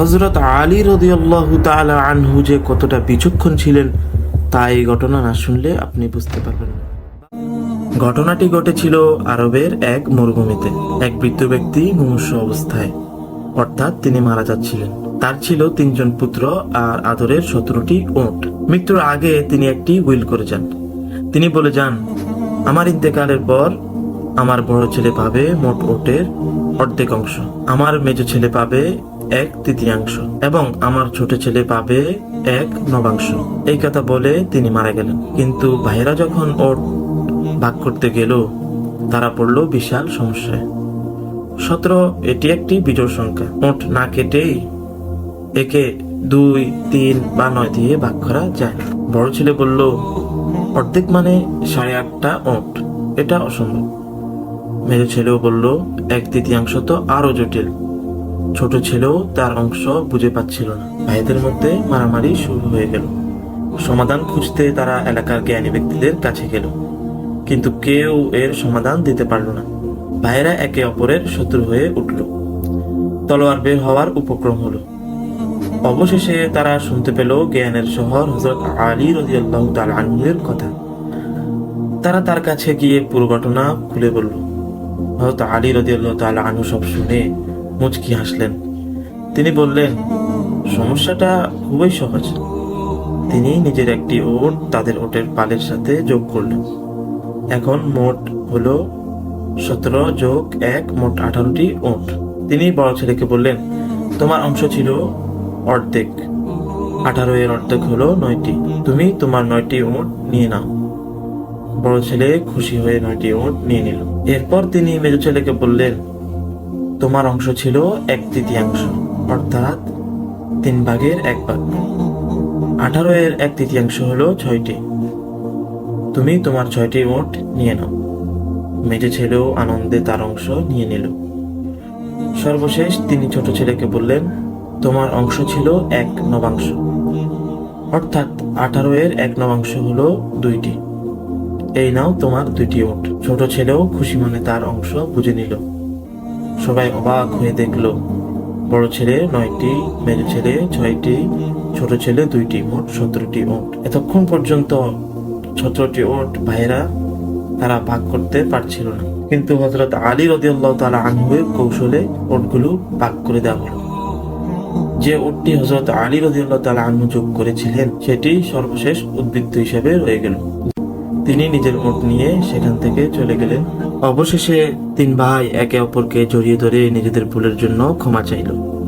হজরত আলী রদিয়াল্লাহু তাআলা আনহু যে কতটা বিচক্ষণ ছিলেন, তা এই ঘটনা না শুনলে আপনি বুঝতে পারবেন ঘটনাটি ঘটেছিল আরবের এক মরুভূমিতে, এক বৃদ্ধ ব্যক্তি মুমূর্ষ অবস্থায়। অর্থাৎ তিনি মারা যাচ্ছিলেন। তার ছিল তিনজন পুত্র আর আদরের সতেরোটি ওট। মৃত্যুর আগে তিনি একটি উইল করে যান। তিনি বলে যান, আমার ইন্তেকালের পর আমার বড় ছেলে পাবে মোট ওটের অর্ধেক অংশ। আমার মেজ ছেলে পাবে এক তৃতীয়াংশ, এবং আমার ছোট ছেলে পাবে এক নবাংশ। এই কথা বলে তিনি মারা গেলেন। কিন্তু ভাইরা যখন ওট ভাগ করতে গেল, তারা পড়ল বিশাল সমস্যায়। সতেরো, এটি একটি বিজোড় সংখ্যা। ওট না কেটেই একে দুই, তিন বা নয় দিয়ে ভাগ করা যায়। বড় ছেলে বলল, অর্ধেক মানে সাড়ে আটটা ওট। এটা অসম্ভব। মেজ ছেলেও বলল, এক তৃতীয়াংশ তো আরও জটিল। ছোট ছেলেও তার অংশ বুঝে পাচ্ছিল না। ভাইদের মধ্যে মারামারি শুরু হয়ে গেল। সমাধান খুঁজতে তারা এলাকার জ্ঞানী ব্যক্তিদের কাছে গেল। কিন্তু কেউ এর সমাধান দিতে পারল না। ভাইয়েরা একে অপরের শত্রু হয়ে উঠল। তলোয়ার বের হওয়ার উপক্রম হলো। অবশেষে তারা শুনতে পেল জ্ঞানের শহর হজরত আলী রাদিয়াল্লাহু তাআলা আনহুর কথা। তারা তার কাছে গিয়ে পুরো ঘটনা খুলে বলল হয়তো আলী রাদিয়াল্লাহু তাআলা আনহু সব শুনে মুচকি হাসলেন। তিনি বললেন, সমস্যাটা খুবই সহজ। তিনি নিজের একটি ওট তাদের ওটের পালের সাথে যোগ করলেন। এখন মোট হলো সতেরো যোগ এক, মোট আঠারোটি ওট। তিনি বড় ছেলেকে বললেন, তোমার অংশ ছিল অর্ধেক। আঠারো এর অর্ধেক হলো নয়টি। তুমি তোমার নয়টি ওট নিয়ে নাও। বড় ছেলে খুশি হয়ে নয়টি ওট নিয়ে নিল। এরপর তিনি মেজ ছেলেকে বললেন তোমার অংশ ছিল এক তৃতীয়াংশ, অর্থাৎ তিন ভাগের এক ভাগ। আঠারো এর এক তৃতীয়াংশ হলো ছয়টি। তুমি তোমার ছয়টি ওট নিয়ে নাও। মেজে ছেলেও আনন্দে তার অংশ নিয়ে নিল। সর্বশেষ তিনি ছোট ছেলেকে বললেন, তোমার অংশ ছিল এক নবাংশ। অর্থাৎ আঠারো এর এক নবাংশ হলো দুইটি। এই নাও তোমার দুইটি ওট ছোট ছেলেও খুশি মনে তার অংশ বুঝে নিল। সবাই অবাক হয়ে দেখল, বড় ছেলে নয়টি মেজো ছেলে ছয়টি, ছোট ছেলে দুইটি, মোট সতেরোটি ওট। এতক্ষণ পর্যন্ত সতেরোটি ওট ভাইয়েরা তারা ভাগ করতে পারছিল না। কিন্তু হজরত আলী রদিয়াল্লাহ তালা আনহুয়ের কৌশলে ওটগুলো ভাগ করে দেওয়া হলো। যে ওটটি হজরত আলী রদিয়াল্লাহ তালা আনহু যোগ করেছিলেন, সেটি সর্বশেষ উদ্বৃত্ত হিসেবে রয়ে গেল। তিনি নিজের ওট নিয়ে সেখান থেকে চলে গেলেন অবশেষে তিন ভাই একে অপরকে জড়িয়ে ধরে নিজেদের ভুলের জন্য ক্ষমা চাইল।